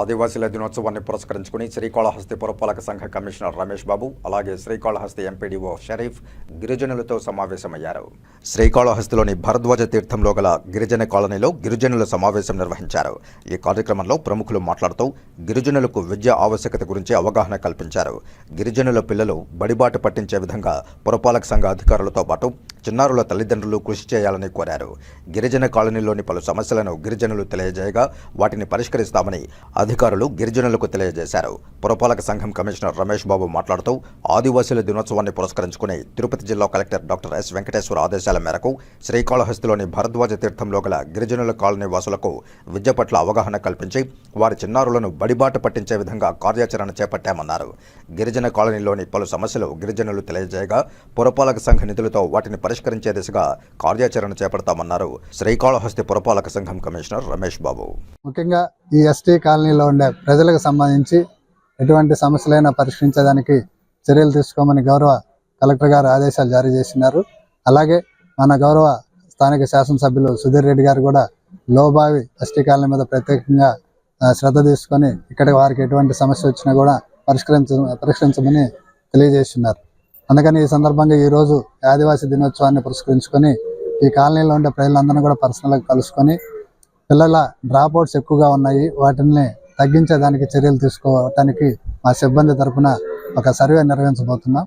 ఆదివాసీల దినోత్సవాన్ని పురస్కరించుకుని శ్రీకాళహస్తి పురపాలక సంఘ కమిషనర్ రమేష్ బాబు అలాగే శ్రీకాళహస్తి ఎంపీడీఓ షరీఫ్ గిరిజనులతో సమావేశమయ్యారు. శ్రీకాళహస్తిలోని భరద్వాజ తీర్థంలో గల గిరిజన కాలనీలో గిరిజనుల సమావేశం నిర్వహించారు. ఈ కార్యక్రమంలో ప్రముఖులు మాట్లాడుతూ గిరిజనులకు విద్య ఆవశ్యకత గురించి అవగాహన కల్పించారు. గిరిజనుల పిల్లలు బడిబాట పట్టించే విధంగా పురపాలక సంఘ అధికారులతో పాటు చిన్నారుల తల్లిదండ్రులు కృషి చేయాలని కోరారు. గిరిజన కాలనీలోని పలు సమస్యలను గిరిజనులు తెలియజేయగా వాటిని పరిష్కరిస్తామని అధికారులు గిరిజనులకు తెలియజేశారు. పురపాలక సంఘం కమిషనర్ రమేష్ బాబు మాట్లాడుతూ ఆదివాసీల దినోత్సవాన్ని పురస్కరించుకుని తిరుపతి జిల్లా కలెక్టర్ డాక్టర్ ఎస్ వెంకటేశ్వర ఆదేశాల మేరకు శ్రీకాళహస్తిలోని భరద్వాజ తీర్థంలో గల గిరిజనుల కాలనీ వాసులకు విద్య పట్ల అవగాహన కల్పించి వారి చిన్నారులను బడిబాట పట్టించే విధంగా కార్యాచరణ చేపట్టామన్నారు. గిరిజన కాలనీలోని పలు సమస్యలు గిరిజనులు తెలియజేయగా పురపాలక సంఘ నిధులతో వాటిని పరిష్కరించే దిశగా కార్యాచరణ చేపడతామన్నారు శ్రీకాళహస్తి పురపాలక సంఘం కమిషనర్ రమేష్ బాబు. ముఖ్యంగా ఈ ఎస్టీ కాలనీలో ఉండే ప్రజలకు సంబంధించి ఎటువంటి సమస్యలైనా పరిష్కరించడానికి చర్యలు తీసుకోమని గౌరవ కలెక్టర్ గారు ఆదేశాలు జారీ చేసినారు. అలాగే మన గౌరవ స్థానిక శాసనసభ్యులు సుధీర్ రెడ్డి గారు కూడా లోబావి ఎస్టీ కాలనీ మీద ప్రత్యేకంగా శ్రద్ధ తీసుకొని ఇక్కడ వారికి ఎటువంటి సమస్య వచ్చినా కూడా పరిష్కరించ పరిష్కరించమని తెలియజేస్తున్నారు. అందుకని ఈ సందర్భంగా ఈరోజు ఆదివాసీ దినోత్సవాన్ని పురస్కరించుకొని ఈ కాలనీలో ఉండే ప్రజలందరినీ కూడా పర్సనల్గా కలుసుకొని పిల్లల డ్రాప్ అవుట్స్ ఎక్కువగా ఉన్నాయి. వాటిని తగ్గించేదానికి చర్యలు తీసుకోవటానికి మా సిబ్బంది తరఫున ఒక సర్వే నిర్వహించబోతున్నాం.